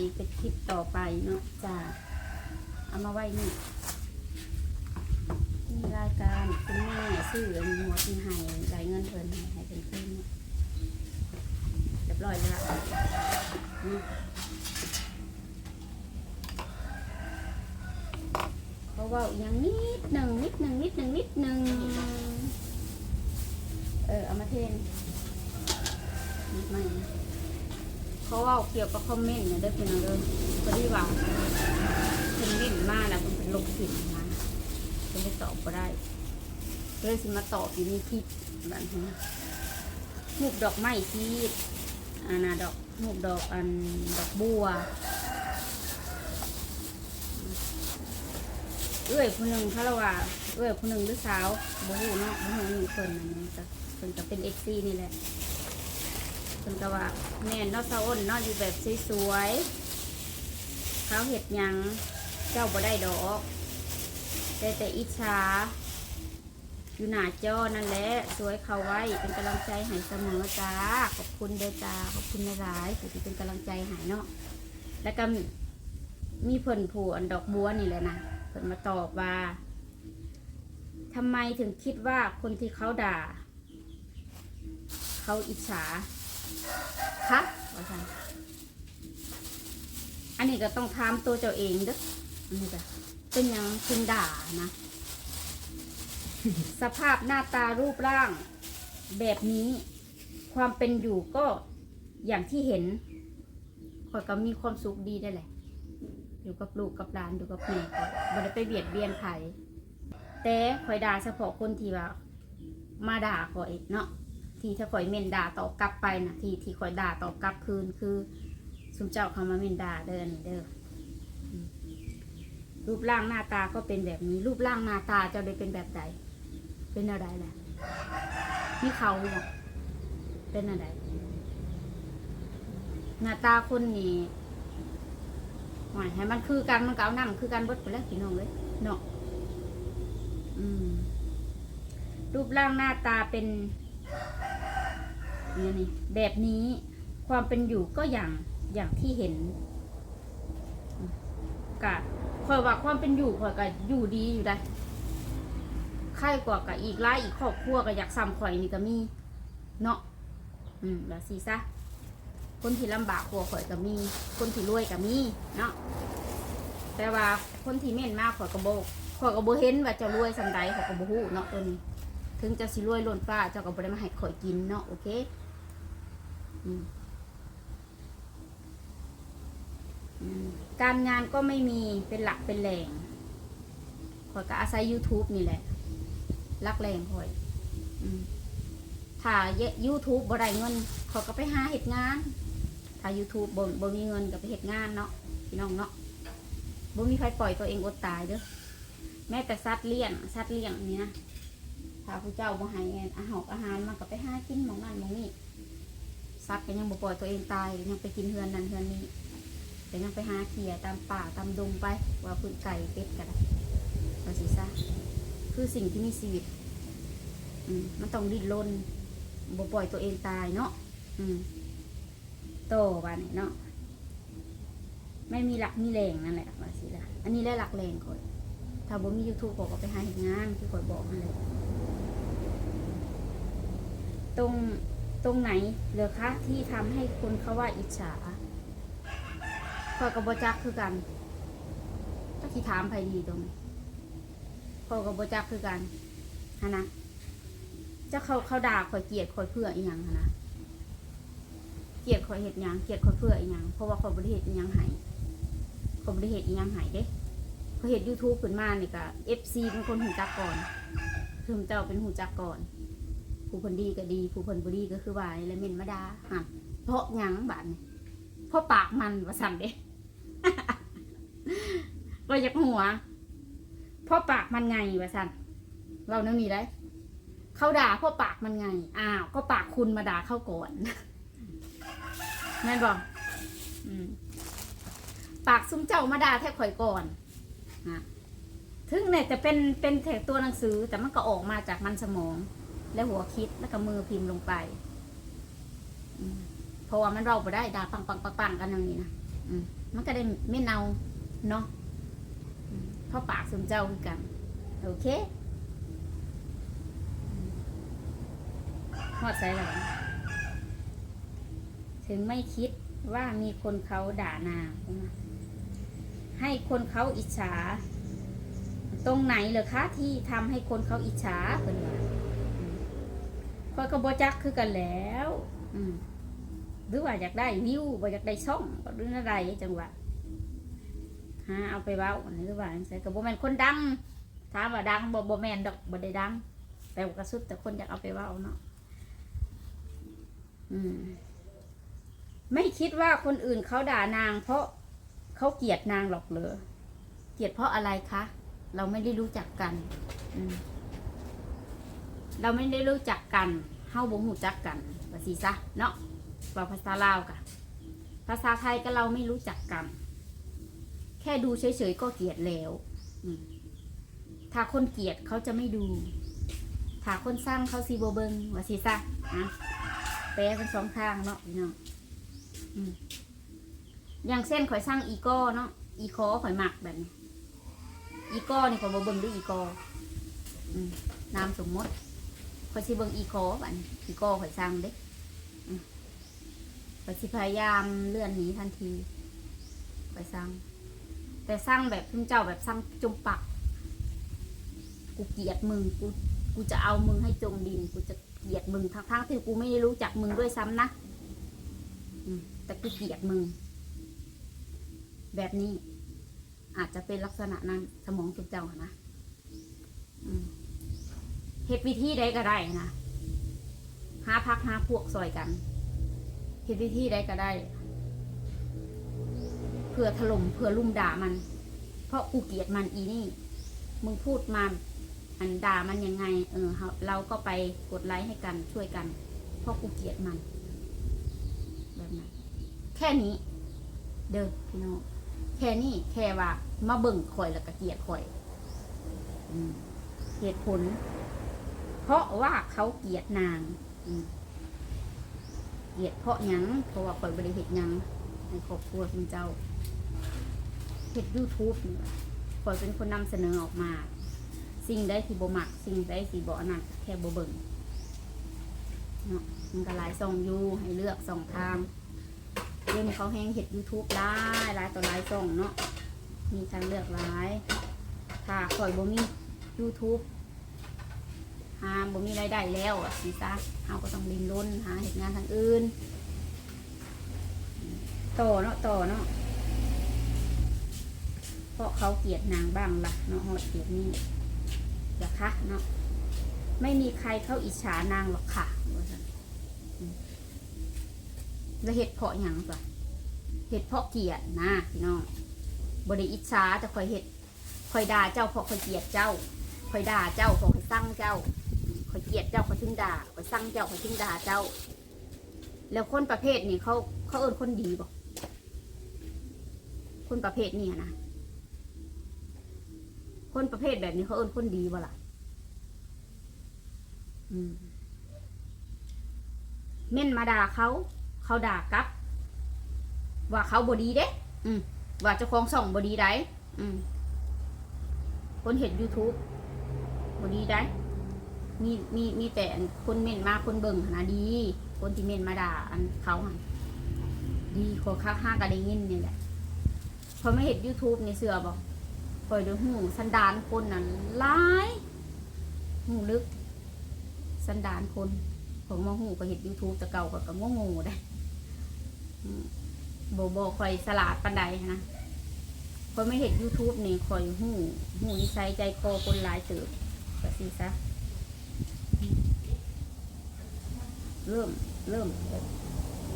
อีกเป็นคลิปต่อไปเนาะจ้าเอามาไว้นี่นี่รายการคุณแม่ซื้ออันนี้หัวที่ให้รายเงินเพิ่นให้ให้เป็นขึ้นเนี่ยเรียบร้อยแล้วเขาเว่าอีกย่างนิดหนึ่งนิดหนึ่งนิดหนึ่งนิดหนึ่งเออเอามาเทนนิดหน่ อยเขาเว่าเกี่ยวกับคอมเมนต์เนี่ยเด้อพี่น้องเด้อพอดีว่าคอมเมนต์มาแล้วมันเป็นลบสินมาจะได้ตอบก็ได้เลยสิมาตอบอยู่ในคลิปแบบนี้หมูกดอกไม้ที่อันน่ะดอกหมูกดอกอันดอกบัวเอื้อยผู้หนึ่งเขาเรียกว่าเอื้อยผู้หนึ่งหรือสาวบ่ฮู้เนาะบ่ฮู้มีคนนั่นนี่จ้ะเพิ่นก็เป็นเอ็กซี่นี่แหละ เพิ่นก็ว่าแม่นเนาะสาอ้นเนาะอยู่แบบสวยๆเขาเห็ดหยังเจ้าบ่ได้ดอกแต่แต่อิจฉาอยู่หน้าจอนั่นแหละสวยเขาไว้เป็นกำลังใจให้เสมอจ้าขอบคุณเด้อจ้าขอบคุณหลายๆที่เป็นกำลังใจให้เนาะแล้วก็มีเพิ่นผูอันดอกบัวนี่แหละนะเพิ่นมาตอบว่าทำไมถึงคิดว่าคนที่เขาด่า เขาอิจฉา คะว่าซั่นอันนี้ก็ต้องถามตัวเจ้าเองเด้ออันนี้ก็เป็นหยังถึงด่านะ สภาพหน้าตารูปร่าง แบบนี้ ความเป็นอยู่ก็อย่างที่เห็นข่อยก็มีความสุขดีได้แหละ อยู่กับลูกกับหลานอยู่กับแม่ก็บ่ได้ไปเบียดเบียนใครแต่ข่อยด่าเฉพาะคนที่ว่ามาด่าข่อยเนาะ ที่ถ้าข่อยเม่นด่าตอบกลับไปนะที่ที่ข่อยด่าตอบกลับคืนคือสุมเจ้าเขามาเม่นด่าเด้อนี่เด้ออืมรูปร่างหน้าตาก็เป็นแบบนี้ รูปร่างหน้าตาเจ้าได้เป็นแบบใดเป็นอะไรแหละมีเขาบ่เป็นอะไรหน้าตาคนนี่หมายให้มันคือกันมันก็เอาน้ำคือกันบดไปแล้วพี่น้องเลยเนาะรูปร่างหน้าตาเป็น นี่นี่แบบนี้ความเป็นอยู่ก็อย่างอย่างที่เห็นกะคอยว่าความเป็นอยู่คอยก็อยู่ดีอยู่ได้ใครกว่ากับอีกหลายอีกครอบครัวก็อยากซ้ำข่อยนี่ก็มีเนาะอืมแบบสีซะคนที่ลำบากกว่าข่อยก็มี คนที่รวยก็มีเนาะแต่ว่าคนที่เม่นมากข่อยก็บอกข่อยก็บ่เห็นว่าจะรวยสันใดข่อยก็บ่ฮู้เนาะตัวนี้ ถึงจะสิรวยล้นฟ้าเจ้าก็บ่ได้มาให้ข่อยกินเนาะโอเคอการงานก็ไม่มีเป็นหลักเป็นแหล่งข่อยก็อาศัย YouTube นี่แหละรักแรงข่อยอถ้า YouTube บ่ได้เงินข่อยก็ไปหาเฮ็ดงาน ถ้า YouTube บ่บ่มีเงินก็ไปเฮ็ดงานเนาะพี่น้องเนาะบ่มีใครปล่อยตัวเองอดตายเด้อแม้แต่สัตว์เลี้ยงสัตว์เลี้ยงนี่นะ ถ้าผู้เจ้าบ่ให้อาหารอาหารมันก็ไปหากินหมองนั่นหมองนี่สัตว์ก็ยังบ่ปล่อยตัวเองตายยังไปกินเฮือนนั่นเฮือนนี้แต่ยังไปหาเขี่ยตามป่าตามดงไปว่าพื้นไก่เป็ดก็ได้ว่าสิซะคือสิ่งที่มีชีวิตมันต้องดิ้นรนบ่ปล่อยตัวเองตายเนาะอืมโตวันเนาะไม่มีหลักมีแรงนั่นแหละว่าสิละอันนี้แหละหลักแรงก่อนถ้าบ่มี YouTube ก็ไปหาเฮ็ดงานคือก่อยบอกนั่นแหละ ตรงตรงไหนเหรือคะที่ทำให้คนเขาว่าอิจฉาพอยกับบจักคือกันถ้าที่ถามใครดีตรงนี้พอยกับบจักคือกันฮะนะเจะเขาเขาด่าข่อยเกลียดข่อยเพื่ออีหยังฮะนะเกลียดข่อยเห็ดหยังเกลียดข่อยเพื่ออีหยังเพราะว่าข่อยบริเหตุอีหยังใหายข่อยบริเหตุอีหยังใหายเด้ข่อยเห็ดยูทูบขึ้นมาเนี่ก็เอฟซีเป็นคนหูจักก่อนคือเจ้าเป็นหูจักก่อน ผู้คนดีก็ดี ผู้คนบ่ดีก็คือว่าแล้วเม่นมาดาหันเพราะหยังบาดนี่เพราะปากมันว่าสั่นเด้ก็อยากหัว เพราะปากมันไงว่าสั่นเราเรื่องนี้ได้เขาด่าเพราะปากมันไง อ้าว ก็ปากคุณมาด่าเขาก่อนแม่นบอกปากซุ้มเจ้ามาด่าแท้ข่อยก่อนฮะถึงเนี่ยจะเป็นเป็นแถกตัวหนังสือแต่มันก็ออกมาจากมันสมอง และหัวคิดแล้วก็มือพิมพ์ลงไปเพราะว่ามันเราไปได้ด่าปังปังปังปังกันอย่างนี้นะมันก็ได้ไม่เนาเนาะเพราะปากสมเจ้าคือกัน โอเคหอดใส่แล้วบัดนี้ถึงไม่คิดว่ามีคนเขาด่านางให้คนเขาอิจฉา ตรงไหนเหรอคะที่ทำให้คนเขาอิจฉาเพิ่นว่า ข้อยก็บ่จักคือกันแล้ว อืมหรือว่าอยากได้วิวบ่อยากได้ช่องหรืออะไรจังหวะหาเอาไปเว้าหรือว่าจังซี่ก็บ่แม่นคนดังถามว่าดังบ่บ่แม่นดอกบ่ได้ดังแต่ว่ากระสุดแต่คนอยากเอาไปเว้าเนาะอืม ไม่คิดว่าคนอื่นเขาด่านาง เพราะเขาเกลียดนางหรอกเหรอเกลียดเพราะอะไรคะ เราไม่ได้รู้จักกัน อืม เราไม่ได้รู้จักกันเฮาบ่ฮู้จักกันว่าสิซะเนาะว่าภาษาลาวกะภาษาไทยก็เราไม่รู้จักกัน แค่ดูเฉยๆก็เกลียดแล้วถ้าคนเกลียดเขาจะไม่ดู ถ้าคนสร้างเขาสิบ่เบิงว่าสิซะอะแปลเป็นสองทางเนาะพี่น้องอย่างเส้นข่อยสร้างอีโก้เนาะอีคอข่อยหมักแบบนี้ อีกอนี่ก็บ่เบิงด้วยอีกอนามสมมติ ข่อยสิเบิ่งอีกอบัดนี้อีกอข่อยสั่งเด้อืมข่อยสิพยายามเลื่อนหนีทันทีข่อยสั่งแต่สั่งแบบทุ่มเจ้าแบบสั่งจมปัก กูเกลียดมึงกูกูจะเอามึงให้จมดิน กูจะเกลียดมึงทั้งทั้งๆที่กูไม่ได้รู้จักมึงด้วยซ้ำนะแต่กูเกลียดมึง แบบนี้อาจจะเป็นลักษณะนั้นสมองจุกเจ้านะอืม เหตุวิธีใดก็ได้นะหาพักหาพวกซอยกันเหตุวิธีใดก็ได้ เพื่อถล่มเพื่อลุ่มด่ามัน เพราะกูเกลียดมันอีนี่ มึงพูดมาอันด่ามันยังไง เออเราก็ไปกดไลค์ให้กันช่วยกัน เพราะกูเกลียดมันแบบนั้นแค่นี้ เด้อพี่น้องแค่นี้แค่ว่ามาเบิ่งข่อยแล้วก็เกลียดข่อยอเหตุผล เพราะว่าเขาเกลียดนางเกลียดเพราะยังเพราะว่าข่อยบริเหตุยังในครอบครัวคุณเจ้าเฮ็ดยูทูบนี่ล่ะข่อยเป็นคนนำเสนอออกมา สิ่งใดที่บ่มัก สิ่งใดที่บ่อนนั้นแค่บ่เบิ่งเนาะมันก็หลายช่องอยู่ให้เลือกสองทางเรื่องเขาแห้งเห็ด YouTube หลายหลายต่อหลายช่องเนาะมีทางเลือกหลายถ้าข่อยบ่มี YouTube หาบ่มีรายได้แล้วอะสิซะเฮาก็ต้องดิ้นรนหาเหตุงานทางอื่นต่อเนาะต่อเนาะเพราะเขาเกลียดนางบ้างล่ะเนาะฮอดเกลียดนี่อย่าคะเนาะไม่มีใครเข้าอิจฉานางหรอกค่ะแล้วเหตุเพราะหยังปะเห็ดเพราะเกลียดนะพี่น้องบริอิจฉาแต่คอยเห็ดคอยด่าเจ้าเพราะคอยเกลียดเจ้าคอยด่าเจ้าเพราะคอยสั่งเจ้า อยเกลียดเจ้าคอยถึงด่าคอยสั่งเจ้าคอยถึงด่าเจ้า แล้วคนประเภทนี้เขาเขาเอินคนดีบอกคนประเภทนี้นะคนประเภทแบบนี้เขาเอินคนดีบ่ล่ะอืมเม่นมาด่าเขา เขาด่ากลับ ว่าเขาบดีเด้อืมว่าเจ้าของส่องบดีได้อืมคนเห็น YouTube บดีได้ มีมีมีแต่คนเม่นมาคนเบิ่งหนะดี คนที่เม่นมาด่าอันเขาหันดีขอค้าห้ากันได้ยินนี่แหละพอไม่เห็น YouTube ในเสือบอกคอยดูหูสันดานคนนั้นร้ายหูลึก สันดานคนผมมาหูก็เห็น YouTube แต่เก่าก็ก็งงๆได้โบโบคอยสลาดปันใดนะคอไม่เห็น YouTube นี่คอยหูหูนิสัยใจคอคนหลายเติบก็สิซะ เริ่มเริ่ม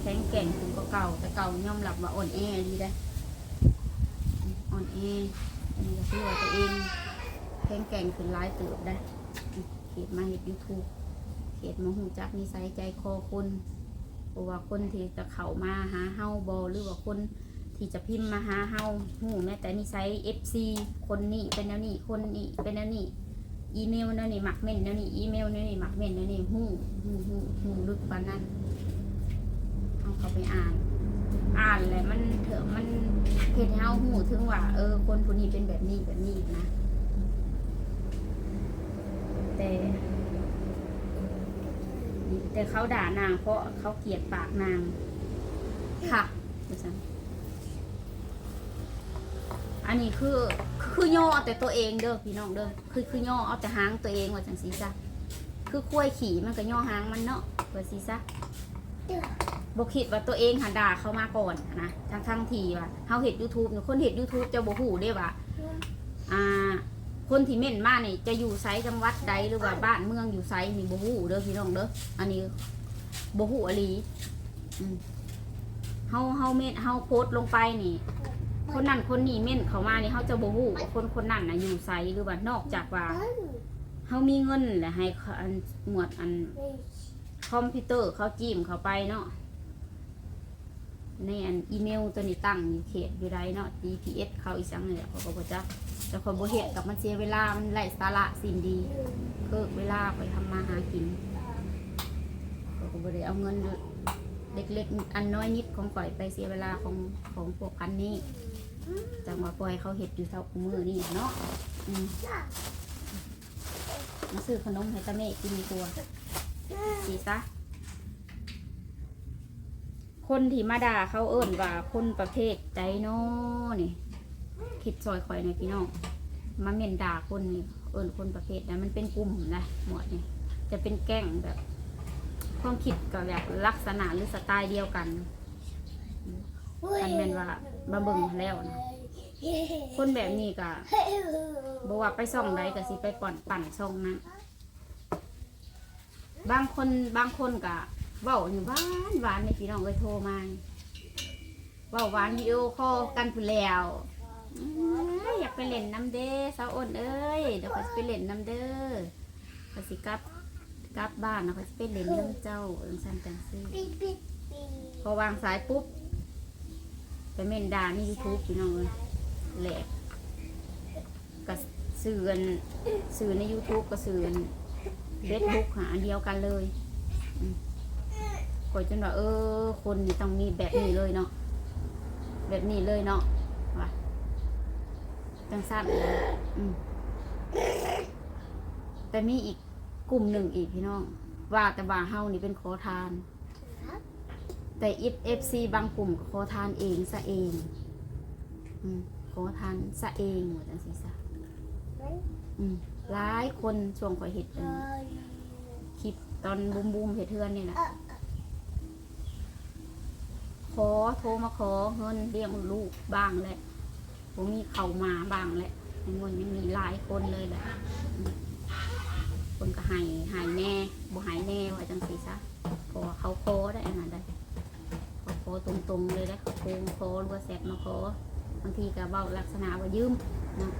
แข็งแกร่งถึงกว่าเก่า แต่เก่ายอมรับว่าอ่อนแอดีได้อ่อนแออันนี้ก็คือว่าตัวเองแข็งแกร่งขึ้นหลายเติบได้เขตมาเห็น YouTube เขตมาหูจักนิสัยใจคอคนเพราะว่าคนที่จะเข้ามาหาเฮาบอหรือว่าคนที่จะพิมพ์มาหาเฮาหูแม้แต่นิสัย FC คนนี้เป็นแนวนี้คนนี้เป็นแนวนี้ อีเมลแนวนี้หมักเม่นแนวนี้อีเมลแนวนี้หมักเม่นแนวนี้หูหูหูหูลึกปานั้นเอาเขาไปอ่าน อ่านแล้วมันเถอะมันเห็นเฮาหูถึงว่าเออ คนผู้นี้เป็นแบบนี้แบบนี้นะ แต่แต่เขาด่านางเพราะเขาเกลียดปากนาง ค่ะดูสัน นนี้คือคือย่อเอาแต่ตัวเองเด้อพี่น้องเด้อคือคือย่อเอาแต่หางตัวเองว่าจังสีซะคือคุ้ยขี่มันก็ย่อหางมันเนาะว่าสีซะบกคิดว่าตัวเองหันด่าเขามาก่อนนะทั้งทั้งทีว่าเฮาเห็ดยูทูบเนี่ยคนเห็ดยูทูบจะบ่ฮู้ได้ว่าอ่า คนที่เม่นมาเนี่ยจะอยู่ไซจังหวัดใดหรือว่าบ้านเมืองอยู่ไซนี่บ่ฮู้เด้อพี่น้องเด้ออันนี้บ่ฮู้อหลีเฮาเฮาเม่นเฮาโพสลงไปนี่ คนนั้นคนนี้เม่นเขามานี่เฮาจะบ่ฮู้ว่าคนคนนั้นน่ะอยู่ไซหรือว่านอกจากว่าเฮามีเงินและให้เขาอันหมวดอันคอมพิวเตอร์เขาจิ้มเข้าไปเนาะในอันอีเมลตัวนี้ตั้งอยู่เขตอยู่ใดเนาะ GPS เขาอีสังเนี่ยเขาก็บ่จักแต่คนบ่เฮ็ดกับมันเสียเวลา มันไร้สาระสิ่งดีเพิกเวลาไปทำมาหากินเขาก็บ่ได้เอาเงินเล็กๆ อันน้อยนิดของข่อยไปเสียเวลาของของพวกพันนี้ จังว่าปล่อยเขาเฮ็ดอยู่เท่ามือนี่เนาะอืมมาซื้อขนมให้ตาเมฆกินดีกว่าสีซะคนที่มาด่าเขาเอิ่นว่าคนประเภทใจโน้อนี่คิดซอยข่อยในอยพี่น้องมาเม่นด่าคนนี่เอิญคนประเภทนั้นมันเป็นกลุ่มนะหมวดนี่จะเป็นแก๊งแบบความคิดกับแบบลักษณะหรือสไตล์เดียวกัน คันแม่นว่าบาเบิ่งแล้วนะคนแบบนี้ก็บอกว่าไปส่องใดก็สิไปป่อนปั่นช่องนั้นบางคนบางคนก็เว้าอยู่หวานหวานในพี่น้องเลยโทรมาเว้าหวานวิดีโอคอลกันพู้นแล้วเอ้ยอยากไปเล่นน้ำเด้สาวอ้นเอ้ยเดี๋ยวเขาจะไปเล่นน้ำเด้อเขาสิกลับกลับบ้านนะเขาจะไปเล่นน้ำเจ้าเอิงซันจังซี่พอวางสายปุ๊บ ไปเม่นดาในยูทูบพี่น้องเลยแหลกกับสื่ออันสื่อใน YouTube กับสื่อเฟซบุ๊กหาเดียวกันเลยอืมกดจนว่าเออ คนนี่ต้องมีแบบนี้เลยเนาะแบบนี้เลยเนาะว่ะจังสั้นเลยอืมแต่มีอีกกลุ่มหนึ่งอีกพี่น้อง ว่าแต่ว่าเฮานี่เป็นขอทาน แต่อิฟเอฟซีบางกลุ่มขอทานเองซะเองอขอทานซะเองหมดจังซี่ซะหลายคนช่วงข่อยเห็ดคลิปตอนบูมบูมเห็ดเทือนนี่แหละขอโทรมาขอเงินเลี้ยงลูกบ้างแหละผมมีเข้ามาบ้างแหละในมนยังมีหลายคนเลยแหละคนก็หายหายแน่บ่หายแน่ว่าจังสีซะเพราะว่าเขาโคได้อันนั้นได้ ขาโคตรงๆเลยได้เขาโคงโคหรือว่าแซกมาโคบางทีก็เบ้าลักษณะว่ายืมนะ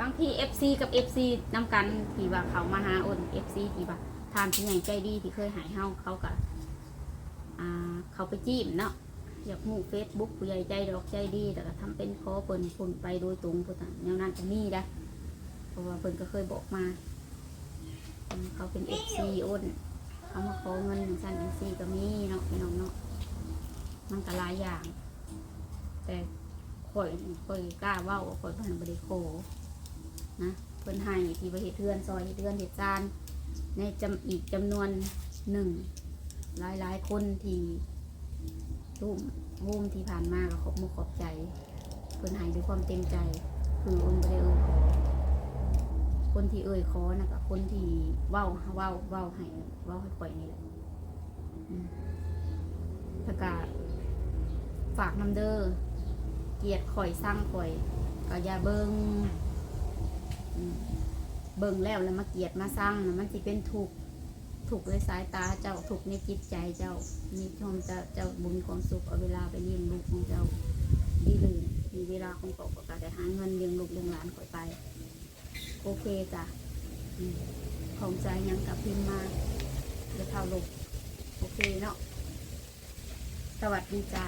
บางที FC กับ FC นำกันที่ว่าเขามาหาอ้น FC ที่ว่าทานที่ไหนใจดีที่เคยหายเฮาเขาก็อ่าเขาไปจิ้มเนาะอยากหูเฟซบุ๊กผู้ใหญ่ใจดอกใจดี แต่ก็ทำเป็นขอเปิ่นผลไปโดยตรงผู้ต่างแนวนั้นจะมีนะเพราะว่าเปิ่นก็เคยบอกมา เขาเป็นเอฟซีอ้นเขามาขอเงินหนึ่งสั้นเอฟซีก็มีเนาะพี่น้องเนาะ มันก็หลายอย่าง แต่ข่อยข่อยกล้าเว่าข่อยพันบริโคนะเพิ่นให้ที่ประเทศเทือนซอยเฮ็ดเทือนเหตุจานในจำอีกจำนวนหนึ่งหลายหลายคนที่รูมรูมที่ผ่านมาก็ขอบมุกขอบใจเพิ่นให้ด้วยความเต็มใจ คือองค์บ่ได้เอ่ยขอคนที่เอ่ยขอนะก็คนที่เว้าเว้าเว้าให้เว้าให้ปล่อยนี่แหละแล้วก็ ฝากน้ำเด้อเกียรติข่อยสร้างข่อย ก็อย่าเบิงเบิ่งแล้วแล้วมาเกียดมาสร้างนะมันสิเป็นทุกถูกในสายตาเจ้าถูกในจิตใจเจ้ามีชมจะเจ้าบุญความสุขเอาเวลาไปเลี้ยงลูกของเจ้าดีเลยมีเวลาของเกาก็ได้หาเงินเลี้ยงลูกเลี้ยงหลานก่อยไป โอเคจ้ะของใจยังกับพิมมาเดี๋ยวเท่าลูกโอเคเนาะ สวัสดีจ้า